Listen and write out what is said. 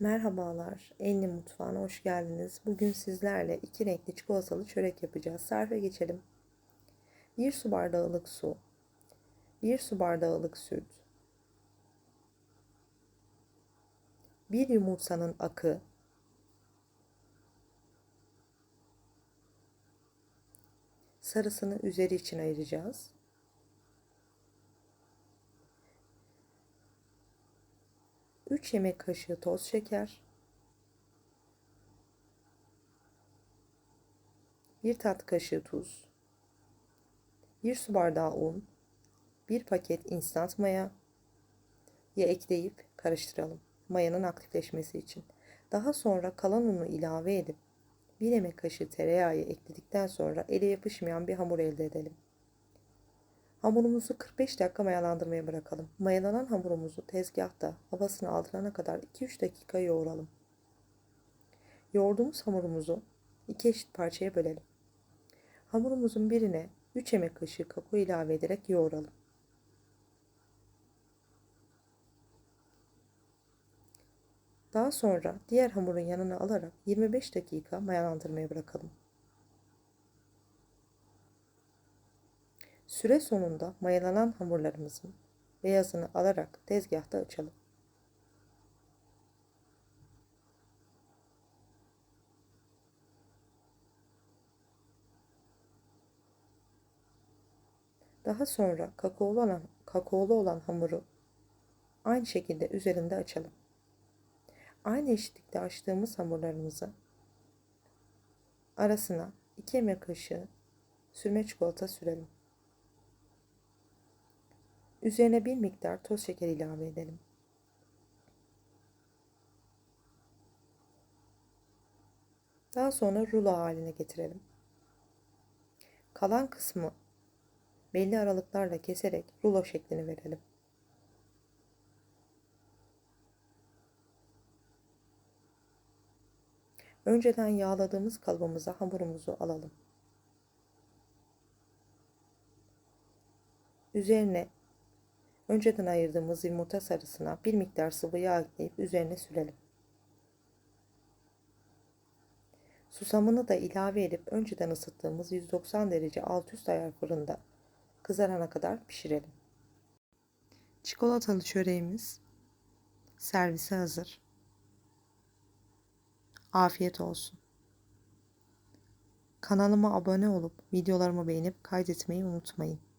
Merhabalar, Enli Mutfağı'na hoş geldiniz. Bugün sizlerle iki renkli çikolatalı çörek yapacağız. Tarife geçelim. 1 su bardağı ılık su, 1 su bardağı ılık süt, 1 yumurtanın akı, sarısını üzeri için ayıracağız. 3 yemek kaşığı toz şeker, 1 tat kaşığı tuz, 1 su bardağı un, 1 paket instant maya ya ekleyip karıştıralım mayanın aktifleşmesi için. Daha sonra kalan unu ilave edip 1 yemek kaşığı tereyağı ekledikten sonra ele yapışmayan bir hamur elde edelim. Hamurumuzu 45 dakika mayalandırmaya bırakalım. Mayalanan hamurumuzu tezgahta havasını aldırana kadar 2-3 dakika yoğuralım. Yoğurduğumuz hamurumuzu iki eşit parçaya bölelim. Hamurumuzun birine 3 yemek kaşığı kakao ilave ederek yoğuralım. Daha sonra diğer hamurun yanına alarak 25 dakika mayalandırmaya bırakalım. Süre sonunda mayalanan hamurlarımızın beyazını alarak tezgahta açalım. Daha sonra kakaolu olan, kakaolu olan hamuru aynı şekilde üzerinde açalım. Aynı eşitlikte açtığımız hamurlarımızı arasına 2 yemek kaşığı sürme çikolata sürelim. Üzerine bir miktar toz şeker ilave edelim. Daha sonra rulo haline getirelim. Kalan kısmı belli aralıklarla keserek rulo şeklini verelim. Önceden yağladığımız kalıbımıza hamurumuzu alalım. Üzerine önceden ayırdığımız yumurta sarısına bir miktar sıvı yağ ekleyip üzerine sürelim. Susamını da ilave edip önceden ısıttığımız 190 derece alt üst ayar fırında kızarana kadar pişirelim. Çikolatalı çöreğimiz servise hazır. Afiyet olsun. Kanalıma abone olup videolarımı beğenip kaydetmeyi unutmayın.